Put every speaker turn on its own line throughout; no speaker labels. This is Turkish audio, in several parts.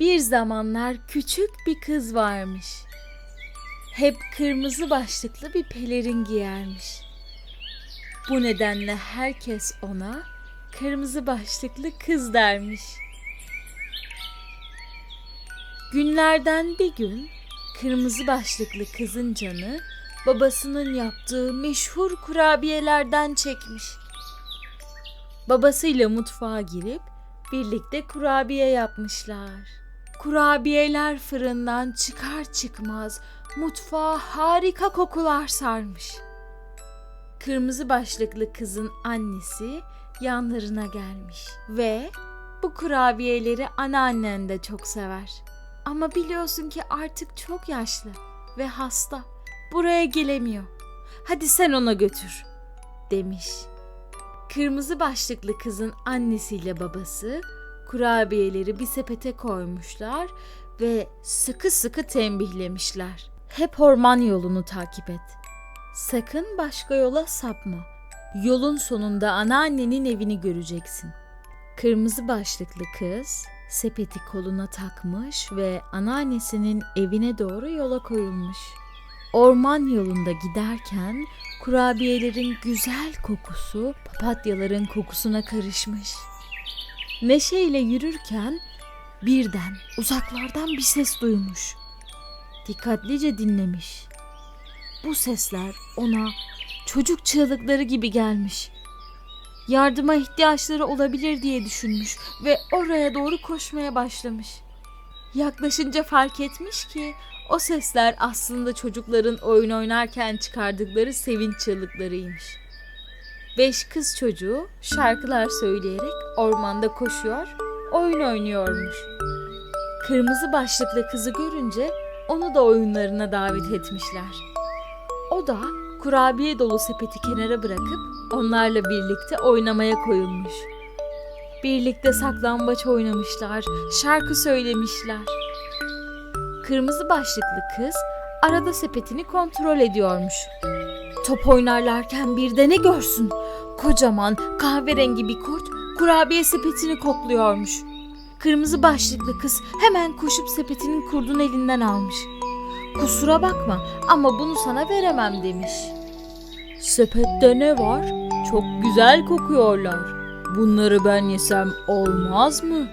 Bir zamanlar küçük bir kız varmış. Hep kırmızı başlıklı bir pelerin giyermiş. Bu nedenle herkes ona kırmızı başlıklı kız dermiş. Günlerden bir gün kırmızı başlıklı kızın canı babasının yaptığı meşhur kurabiyelerden çekmiş. Babasıyla mutfağa girip birlikte kurabiye yapmışlar. Kurabiyeler fırından çıkar çıkmaz mutfağa harika kokular sarmış. Kırmızı başlıklı kızın annesi yanlarına gelmiş ve bu kurabiyeleri anneannen de çok sever. Ama biliyorsun ki artık çok yaşlı ve hasta. Buraya gelemiyor. Hadi sen ona götür." demiş. Kırmızı başlıklı kızın annesiyle babası kurabiyeleri bir sepete koymuşlar ve sıkı sıkı tembihlemişler. Hep orman yolunu takip et. Sakın başka yola sapma. Yolun sonunda anneannenin evini göreceksin. Kırmızı başlıklı kız sepeti koluna takmış ve anneannesinin evine doğru yola koyulmuş. Orman yolunda giderken kurabiyelerin güzel kokusu papatyaların kokusuna karışmış. Neşeyle yürürken birden uzaklardan bir ses duymuş. Dikkatlice dinlemiş. Bu sesler ona çocuk çığlıkları gibi gelmiş. Yardıma ihtiyaçları olabilir diye düşünmüş ve oraya doğru koşmaya başlamış. Yaklaşınca fark etmiş ki o sesler aslında çocukların oyun oynarken çıkardıkları sevinç çığlıklarıymış. Beş kız çocuğu şarkılar söyleyerek ormanda koşuyor, oyun oynuyormuş. Kırmızı başlıklı kızı görünce onu da oyunlarına davet etmişler. O da kurabiye dolu sepeti kenara bırakıp onlarla birlikte oynamaya koyulmuş. Birlikte saklambaç oynamışlar, şarkı söylemişler. Kırmızı başlıklı kız arada sepetini kontrol ediyormuş. Top oynarlarken bir de ne görsün? Kocaman kahverengi bir kurt kurabiye sepetini kokluyormuş. Kırmızı başlıklı kız hemen koşup sepetinin kurdun elinden almış. Kusura bakma ama bunu sana veremem demiş. Sepette ne var? Çok güzel kokuyorlar. Bunları ben yesem olmaz mı?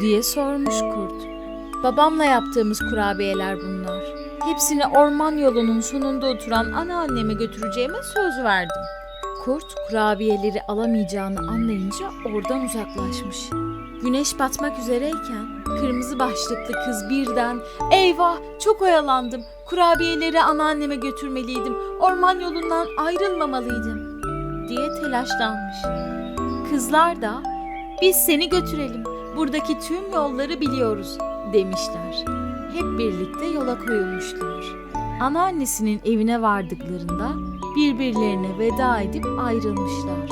diye sormuş kurt. Babamla yaptığımız kurabiyeler bunlar. Hepsini orman yolunun sonunda oturan anneanneme götüreceğime söz verdim. Kurt kurabiyeleri alamayacağını anlayınca oradan uzaklaşmış. Güneş batmak üzereyken kırmızı başlıklı kız birden eyvah çok oyalandım kurabiyeleri anneanneme götürmeliydim orman yolundan ayrılmamalıydım diye telaşlanmış. Kızlar da biz seni götürelim buradaki tüm yolları biliyoruz demişler. Hep birlikte yola koyulmuşlar. Anneannesinin evine vardıklarında birbirlerine veda edip ayrılmışlar.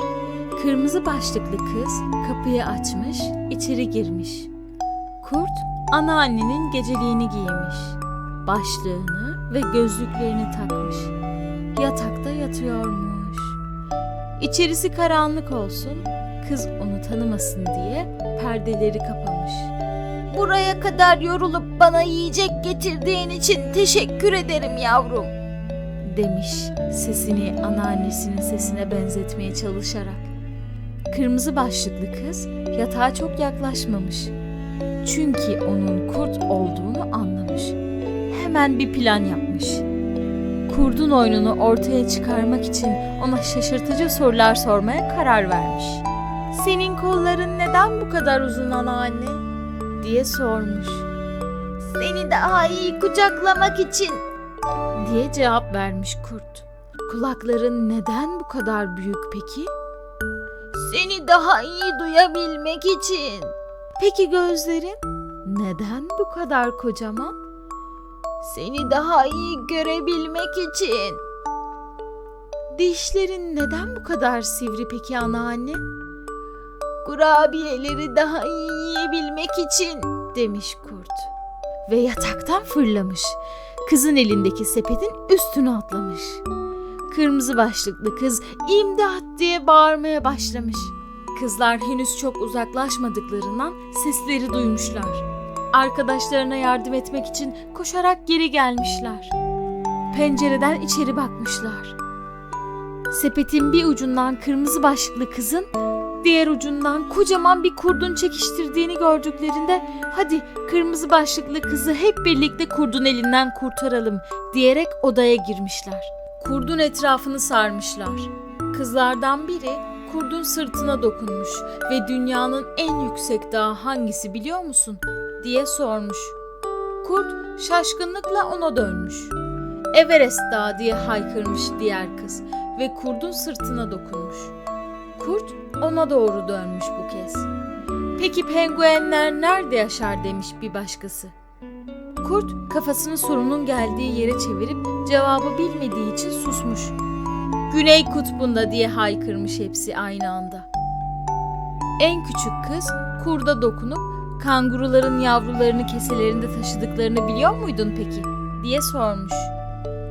Kırmızı başlıklı kız kapıyı açmış, içeri girmiş. Kurt anneannenin geceliğini giymiş. Başlığını ve gözlüklerini takmış. Yatakta yatıyormuş. İçerisi karanlık olsun, kız onu tanımasın diye perdeleri kapamış.
Buraya kadar yorulup bana yiyecek getirdiğin için teşekkür ederim yavrum.
Demiş sesini anneannesinin sesine benzetmeye çalışarak. Kırmızı başlıklı kız yatağa çok yaklaşmamış. Çünkü onun kurt olduğunu anlamış. Hemen bir plan yapmış. Kurdun oyununu ortaya çıkarmak için ona şaşırtıcı sorular sormaya karar vermiş. Senin kolların neden bu kadar uzun anneanne? diye sormuş.
Seni daha iyi kucaklamak için.
Diye cevap vermiş kurt. Kulakların neden bu kadar büyük peki?
Seni daha iyi duyabilmek için.
Peki gözlerin neden bu kadar kocaman?
Seni daha iyi görebilmek için.
Dişlerin neden bu kadar sivri peki anneanne?
Kurabiyeleri daha iyi yiyebilmek için.
demiş kurt. Ve yataktan fırlamış. Kızın elindeki sepetin üstüne atlamış. Kırmızı başlıklı kız imdat diye bağırmaya başlamış. Kızlar henüz çok uzaklaşmadıklarından sesleri duymuşlar. arkadaşlarına yardım etmek için koşarak geri gelmişler. Pencereden içeri bakmışlar. Sepetin bir ucundan kırmızı başlıklı kızın, diğer ucundan kocaman bir kurdun çekiştirdiğini gördüklerinde hadi kırmızı başlıklı kızı hep birlikte kurdun elinden kurtaralım diyerek odaya girmişler. Kurdun etrafını sarmışlar. Kızlardan biri kurdun sırtına dokunmuş ve dünyanın en yüksek dağı hangisi biliyor musun diye sormuş. Kurt şaşkınlıkla ona dönmüş. Everest Dağı diye haykırmış diğer kız ve kurdun sırtına dokunmuş. Kurt ona doğru dönmüş bu kez. Peki penguenler nerede yaşar demiş bir başkası. Kurt kafasını sorunun geldiği yere çevirip cevabı bilmediği için susmuş. Güney kutbunda diye haykırmış hepsi aynı anda. En küçük kız kurda dokunup kanguruların yavrularını keselerinde taşıdıklarını biliyor muydun peki? diye sormuş.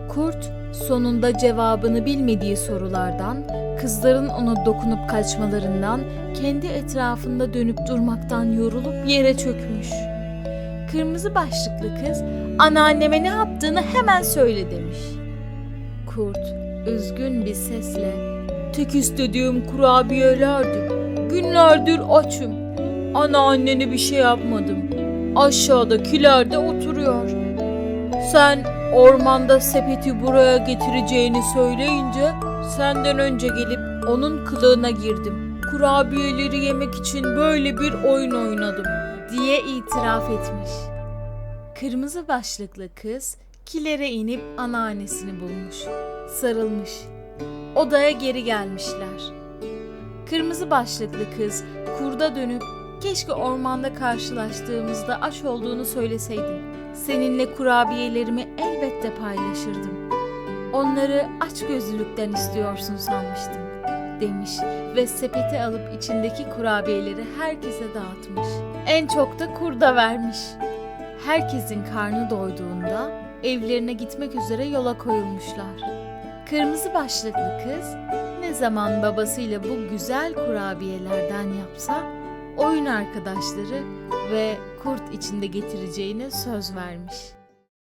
Kurt sonunda cevabını bilmediği sorulardan, kızların ona dokunup kaçmalarından, kendi etrafında dönüp durmaktan yorulup yere çökmüş. Kırmızı başlıklı kız anneanneme ne yaptığını hemen söyle demiş. Kurt üzgün bir sesle tek istediğim kurabiyelerdi. Günlerdir açım. Anneannene bir şey yapmadım. Aşağıdakilerde oturuyor. Sen ormanda sepeti buraya getireceğini söyleyince senden önce gelip onun kılığına girdim. Kurabiyeleri yemek için böyle bir oyun oynadım diye itiraf etmiş. Kırmızı başlıklı kız kilere inip anneannesini bulmuş. Sarılmış. Odaya geri gelmişler. Kırmızı başlıklı kız kurda dönüp keşke ormanda karşılaştığımızda aç olduğunu söyleseydin. Seninle kurabiyelerimi elbette paylaşırdım. Onları aç gözlülükten istiyorsun sanmıştım demiş ve sepeti alıp içindeki kurabiyeleri herkese dağıtmış. En çok da kurda vermiş. Herkesin karnı doyduğunda evlerine gitmek üzere yola koyulmuşlar. Kırmızı başlıklı kız ne zaman babasıyla bu güzel kurabiyelerden yapsa oyun arkadaşları ve kurt içinde getireceğine söz vermiş.